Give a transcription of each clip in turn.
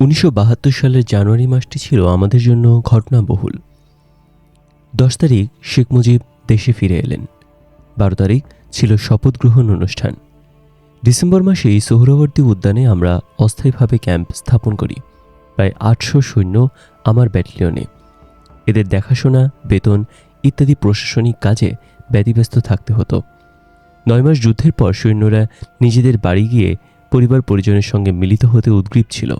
উনিশশো বাহাত্তর সালের জানুয়ারি মাসটি ছিল আমাদের জন্য ঘটনাবহুল। দশ তারিখ শেখ মুজিব দেশে ফিরে এলেন। বারো তারিখ ছিল শপথ গ্রহণ অনুষ্ঠান। ডিসেম্বর মাসেই সোহরাবর্তী উদ্যানে আমরা অস্থায়ীভাবে ক্যাম্প স্থাপন করি। প্রায় আটশো সৈন্য আমার ব্যাটালিয়নে। এদের দেখাশোনা, বেতন ইত্যাদি প্রশাসনিক কাজে ব্যতিব্যস্ত থাকতে হতো। নয় মাস যুদ্ধের পর সৈন্যরা নিজেদের বাড়ি গিয়ে পরিবার পরিজনের সঙ্গে মিলিত হতে উদ্গ্রীব ছিল।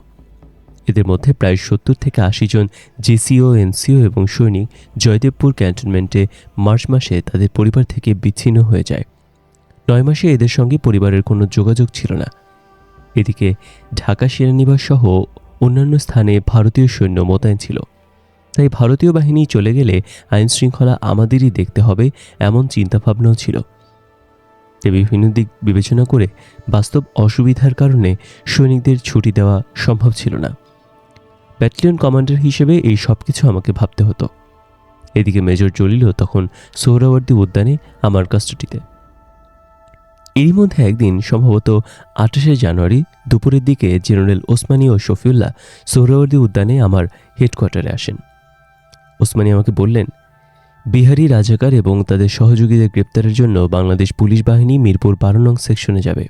এদের মধ্যে প্রায় সত্তর থেকে আশি জন জেসিও, এনসিও এবং সৈনিক জয়দেবপুর ক্যান্টনমেন্টে মার্চ মাসে তাদের পরিবার থেকে বিচ্ছিন্ন হয়ে যায়। নয় মাসে এদের সঙ্গে পরিবারের কোনো যোগাযোগ ছিল না। এদিকে ঢাকা সেনানিবাস সহ অন্যান্য স্থানে ভারতীয় সৈন্য মোতায়েন ছিল। তাই ভারতীয় বাহিনী চলে গেলে আইন শৃঙ্খলা আমাদেরই দেখতে হবে এমন চিন্তাভাবনাও ছিল। বিভিন্ন দিক বিবেচনা করে বাস্তব অসুবিধার কারণে সৈনিকদের ছুটি দেওয়া সম্ভব ছিল না। ব্যাটালিয়ন কমান্ডার হিসেবে এই সব কিছু আমাকে ভাবতে হতো। এদিকে মেজর জলিলও তখন সোহরাওয়ার্দী উদ্যানে আমার কাস্টডিতে। এরই মধ্যে একদিন সম্ভবত আঠাশে জানুয়ারি দুপুরের দিকে জেনারেল ওসমানী ও শফিউল্লাহ সোহরাওয়ার্দী উদ্যানে আমার হেডকোয়ার্টারে আসেন। ওসমানী আমাকে বললেন, বিহারি রাজাকার এবং তাদের সহযোগীদের গ্রেপ্তারের জন্য বাংলাদেশ পুলিশ বাহিনী মিরপুর বারো নং সেকশনে যাবে।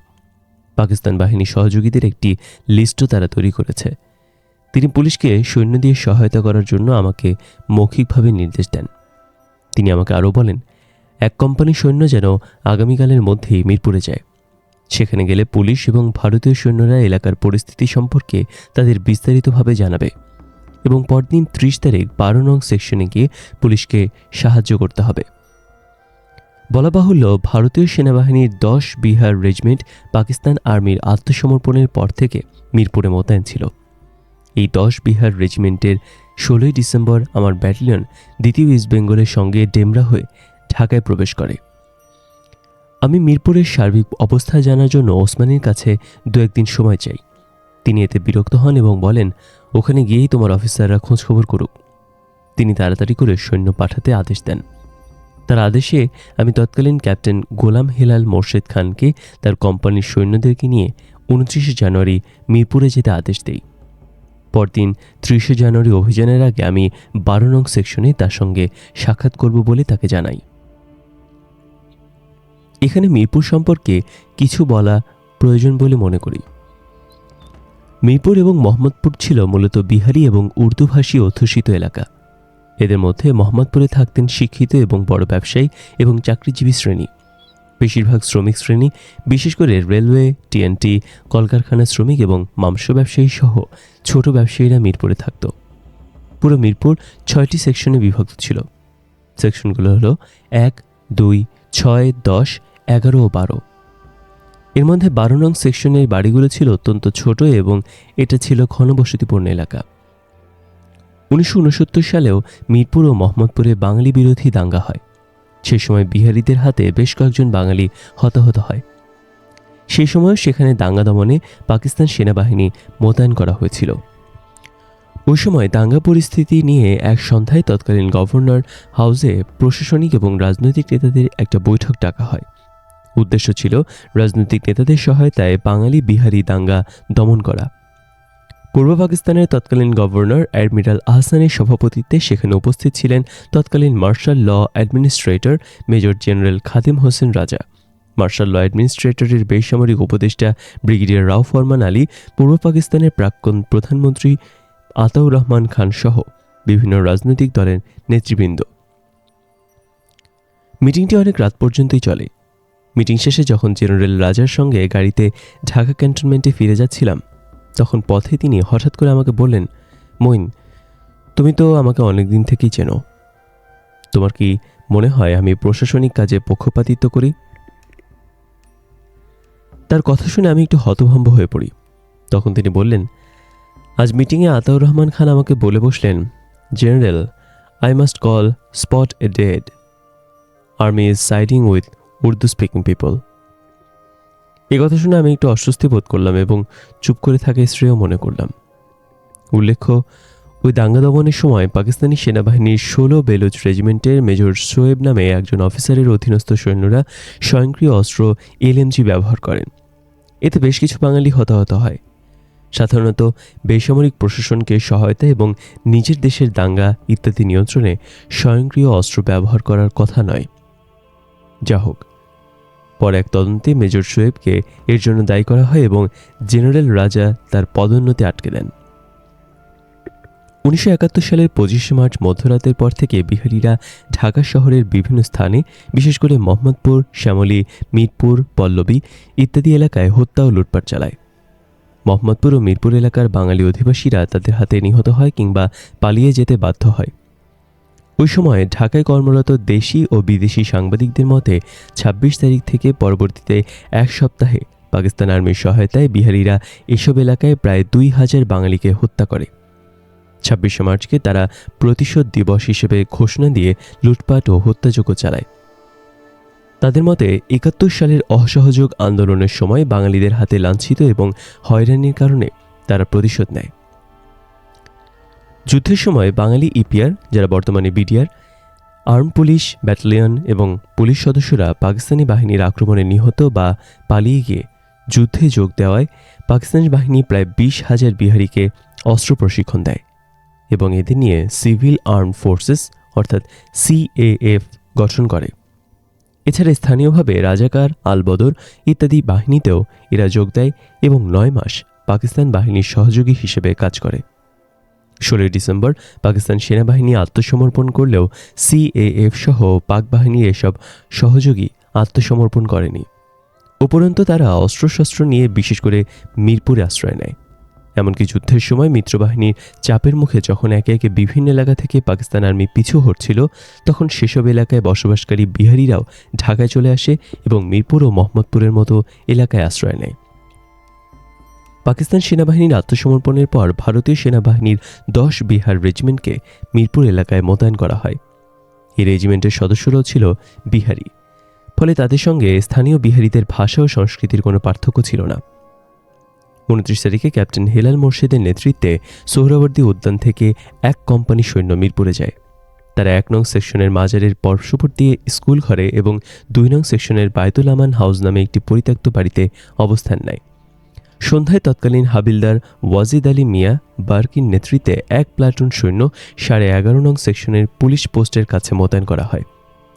পাকিস্তান বাহিনী সহযোগীদের একটি লিস্টও তারা তৈরি করেছে। তিনি পুলিশকে সৈন্য দিয়ে সহায়তা করার জন্য আমাকে মৌখিকভাবে নির্দেশ দেন। তিনি আমাকে আরও বলেন, এক কোম্পানি সৈন্য যেন আগামীকালের মধ্যেই মিরপুরে যায়। সেখানে গেলে পুলিশ এবং ভারতীয় সৈন্যরা এলাকার পরিস্থিতি সম্পর্কে তাদের বিস্তারিতভাবে জানাবে এবং পরদিন ত্রিশ তারিখ বারো নং সেকশনে গিয়ে পুলিশকে সাহায্য করতে হবে। বলা বাহুল্য, ভারতীয় সেনাবাহিনীর দশ বিহার রেজিমেন্ট পাকিস্তান আর্মির আত্মসমর্পণের পর থেকে মিরপুরে মোতায়েন ছিল। এই দশ বিহার রেজিমেন্টের ষোলোই ডিসেম্বর আমার ব্যাটালিয়ন দ্বিতীয় ইস্ট বেঙ্গলের সঙ্গে ডেমরা হয়ে ঢাকায় প্রবেশ করে। আমি মিরপুরের সার্বিক অবস্থা জানার জন্য ওসমানের কাছে দু একদিন সময় চাই। তিনি এতে বিরক্ত হন এবং বলেন, ওখানে গিয়েই তোমার অফিসাররা খোঁজখবর করুক। তিনি তাড়াতাড়ি করে সৈন্য পাঠাতে আদেশ দেন। তার আদেশে আমি তৎকালীন ক্যাপ্টেন গোলাম হেলাল মোর্শেদ খানকে তার কোম্পানির সৈন্যদেরকে নিয়ে উনত্রিশে জানুয়ারি মিরপুরে যেতে আদেশ দেই। পরদিন ত্রিশে জানুয়ারি অভিযানের আগে আমি বারো নং সেকশনে তার সঙ্গে সাক্ষাৎ করব বলে তাকে জানাই। এখানে মিরপুর সম্পর্কে কিছু বলা প্রয়োজন বলে মনে করি। মিরপুর এবং মোহাম্মদপুর ছিল মূলত বিহারি এবং উর্দুভাষী অধ্যুষিত এলাকা। এদের মধ্যে মোহাম্মদপুরে থাকতেন শিক্ষিত এবং বড় ব্যবসায়ী এবং চাকরিজীবী শ্রেণি। বেশিরভাগ শ্রমিক শ্রেণি, বিশেষ করে রেলওয়ে টিএনটি কলকারখানার শ্রমিক এবং মাংস ব্যবসায়ী সহ ছোট ব্যবসায়ীরা মিরপুরে থাকত। পুরো মিরপুর ছয়টি সেকশনে বিভক্ত ছিল। সেকশনগুলো হলো এক, দুই, ছয়, দশ, এগারো ও বারো। এর মধ্যে বারো নং সেকশনের বাড়িগুলো ছিল অত্যন্ত ছোট এবং এটা ছিল ঘনবসতিপূর্ণ এলাকা। উনিশশো উনসত্তর সালেও মিরপুর ও মোহাম্মদপুরে বাঙালি বিরোধী দাঙ্গা হয়। সে সময় বিহারিদের হাতে বেশ কয়েকজন বাঙালি হতাহত হয়। সেই সময় সেখানে দাঙ্গা দমনে পাকিস্তান সেনাবাহিনী মোতায়েন করা হয়েছিল। ওই সময় দাঙ্গা পরিস্থিতি নিয়ে এক সন্ধ্যায় তৎকালীন গভর্নর হাউসে প্রশাসনিক এবং রাজনৈতিক নেতাদের একটা বৈঠক ডাকা হয়। উদ্দেশ্য ছিল রাজনৈতিক নেতাদের সহায়তায় বাঙালি বিহারি দাঙ্গা দমন করা। পূর্ব পাকিস্তানের তৎকালীন গভর্নর অ্যাডমিরাল আহসানের সভাপতিত্বে সেখানে উপস্থিত ছিলেন তৎকালীন martial law administrator major general Khadim Hossain Raja. Martial law অ্যাডমিনিস্ট্রেটরের বেসামরিক উপদেষ্টা ব্রিগেডিয়ার রাও ফরমান আলী, পূর্ব পাকিস্তানের প্রাক্তন প্রধানমন্ত্রী আতাউর রহমান খান সহ বিভিন্ন রাজনৈতিক দলের নেতৃবৃন্দ। মিটিংটি অনেক রাত পর্যন্তই চলে। মিটিং শেষে যখন জেনারেল রাজার সঙ্গে গাড়িতে ঢাকা ক্যান্টনমেন্টে ফিরে যাচ্ছিলাম তখন পথে তিনি হঠাৎ করে আমাকে বললেন মইন তুমি তো আমাকে অনেক দিন থেকেই চেনো। তোমার কি মনে হয় আমি প্রশাসনিক কাজে পক্ষপাতিত্ব করি? তার কথা শুনে আমি একটু হতভম্ব হয়ে পড়ি। তখন তিনি বললেন, আজ মিটিংয়ে আতাউর রহমান খান আমাকে বলে বসলেন, general I must call spot a dead army is siding with Urdu speaking people এ কথা শুনে আমি একটু অস্বস্তি বোধ করলাম এবং চুপ করে থাকা শ্রেয় মনে করলাম। উল্লেখ্য, ওই দাঙ্গা দমনের সময় পাকিস্তানি সেনাবাহিনীর ষোলো বেলুচ রেজিমেন্টের মেজর শোয়েব নামে একজন অফিসারের অধীনস্থ সৈন্যরা স্বয়ংক্রিয় অস্ত্র এলএমজি ব্যবহার করেন। এতে বেশ কিছু বাঙালি হতাহত হয়। সাধারণত বেসামরিক প্রশাসনকে সহায়তা এবং নিজের দেশের দাঙ্গা ইত্যাদি নিয়ন্ত্রণে স্বয়ংক্রিয় অস্ত্র ব্যবহার করার কথা নয়। যা হোক পরে এক তদন্তে মেজর শোয়েবকে এর জন্য দায়ী করা হয় এবং জেনারেল রাজা তার পদোন্নতি আটকে দেন। উনিশশো একাত্তর সালের পঁচিশে মার্চ মধ্যরাতের পর থেকে বিহারিরা ঢাকা শহরের বিভিন্ন স্থানে, বিশেষ করে মোহাম্মদপুর, শ্যামলী, মিরপুর, পল্লবী ইত্যাদি এলাকায় হত্যা ও লুটপাট চালায়। মোহাম্মদপুর ও মিরপুর এলাকার বাঙালি অধিবাসীরা তাদের হাতে নিহত হয় কিংবা পালিয়ে যেতে বাধ্য হয়। ওই সময় ঢাকায় কর্মরত দেশি ও বিদেশি সাংবাদিকদের মতে ২৬ তারিখ থেকে পরবর্তীতে এক সপ্তাহে পাকিস্তান আর্মির সহায়তায় বিহারিরা এসব এলাকায় প্রায় দুই হাজার বাঙালিকে হত্যা করে। ছাব্বিশে মার্চকে তারা প্রতিশোধ দিবস হিসেবে ঘোষণা দিয়ে লুটপাট ও হত্যাযজ্ঞ চালায়। তাদের মতে একাত্তর সালের অসহযোগ আন্দোলনের সময় বাঙালিদের হাতে লাঞ্ছিত এবং হয়রানির কারণে তারা প্রতিশোধ নেয়। যুদ্ধের সময় বাঙালি ইপিআর, যারা বর্তমানে বিডিআর, আর্ম পুলিশ, ব্যাটালিয়ন এবং পুলিশ সদস্যরা পাকিস্তানি বাহিনীর আক্রমণে নিহত বা পালিয়ে গিয়ে যুদ্ধে যোগ দেওয়ায় পাকিস্তানি বাহিনী প্রায় বিশ হাজার বিহারিকে অস্ত্র প্রশিক্ষণ দেয় এবং এদের নিয়ে সিভিল আর্ম ফোর্সেস, অর্থাৎ সিএএফ, গঠন করে। এছাড়া স্থানীয়ভাবে রাজাকার, আলবদর ইত্যাদি বাহিনীতেও এরা যোগ দেয় এবং নয় মাস পাকিস্তান বাহিনীর সহযোগী হিসেবে কাজ করে। ষোলোই ডিসেম্বর পাকিস্তান সেনাবাহিনী আত্মসমর্পণ করলেও সিএএফ সহ পাক বাহিনীর এসব সহযোগী আত্মসমর্পণ করেনি। উপরন্ত তারা অস্ত্রশস্ত্র নিয়ে বিশেষ করে মিরপুরে আশ্রয় নেয়। এমনকি যুদ্ধের সময় মিত্রবাহিনীর চাপের মুখে যখন একে একে বিভিন্ন এলাকা থেকে পাকিস্তান আর্মি পিছু হটছিল, তখন সেসব এলাকায় বসবাসকারী বিহারিরাও ঢাকায় চলে আসে এবং মিরপুর ও মোহাম্মদপুরের মতো এলাকায় আশ্রয় নেয়। পাকিস্তান সেনাবাহিনীর আত্মসমর্পণের পর ভারতীয় সেনাবাহিনীর দশ বিহার রেজিমেন্টকে মিরপুর এলাকায় মোতায়েন করা হয়। এই রেজিমেন্টের সদস্যরাও ছিল বিহারি। ফলে তাদের সঙ্গে স্থানীয় বিহারিদের ভাষা ও সংস্কৃতির কোনো পার্থক্য ছিল না। উনত্রিশ তারিখে ক্যাপ্টেন হেলাল মোর্শেদের নেতৃত্বে সোহরাবর্দী উদ্যান থেকে এক কোম্পানি সৈন্য মিরপুরে যায়। তারা এক নং সেকশনের মাজারের পার্শ্ববর্তী স্কুল ঘরে এবং দুই নং সেকশনের বায়তুল আমান হাউস নামে একটি পরিত্যক্ত বাড়িতে অবস্থান নেয়। সন্ধ্যায় তৎকালীন হাবিলদার ওয়াজিদ আলী মিয়া বার্কির নেতৃত্বে এক প্লাটুন সৈন্য সাড়ে এগারো নং সেকশনের পুলিশ পোস্টের কাছে মোতায়েন করা হয়।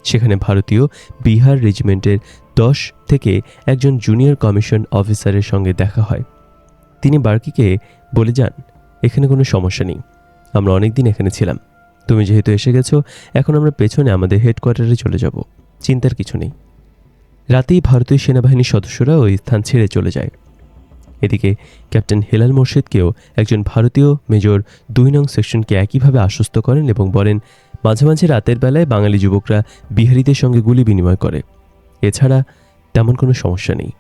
সেখানে ভারতীয় বিহার রেজিমেন্টের দশ থেকে একজন জুনিয়র কমিশন অফিসারের সঙ্গে দেখা হয়। তিনি বার্কিকে বলে যান, এখানে কোনো সমস্যা নেই, আমরা অনেক দিন এখানে ছিলাম। তুমি যেহেতু এসে গেছো, এখন আমরা পেছনে আমাদের হেডকোয়ার্টারে চলে যাব। চিন্তার কিছু নেই। রাতেই ভারতীয় সেনাবাহিনীর সদস্যরা ওই স্থান ছেড়ে চলে যায়। এদিকে ক্যাপ্টেন হেলাল মোর্শেদকেও একজন ভারতীয় মেজর দুই নং সেকশনকে একইভাবে আশ্বস্ত করেন এবং বলেন, মাঝে মাঝে রাতের বেলায় বাঙালি যুবকরা বিহারিদের সঙ্গে গুলি বিনিময় করে। এছাড়া তেমন কোনো সমস্যা নেই।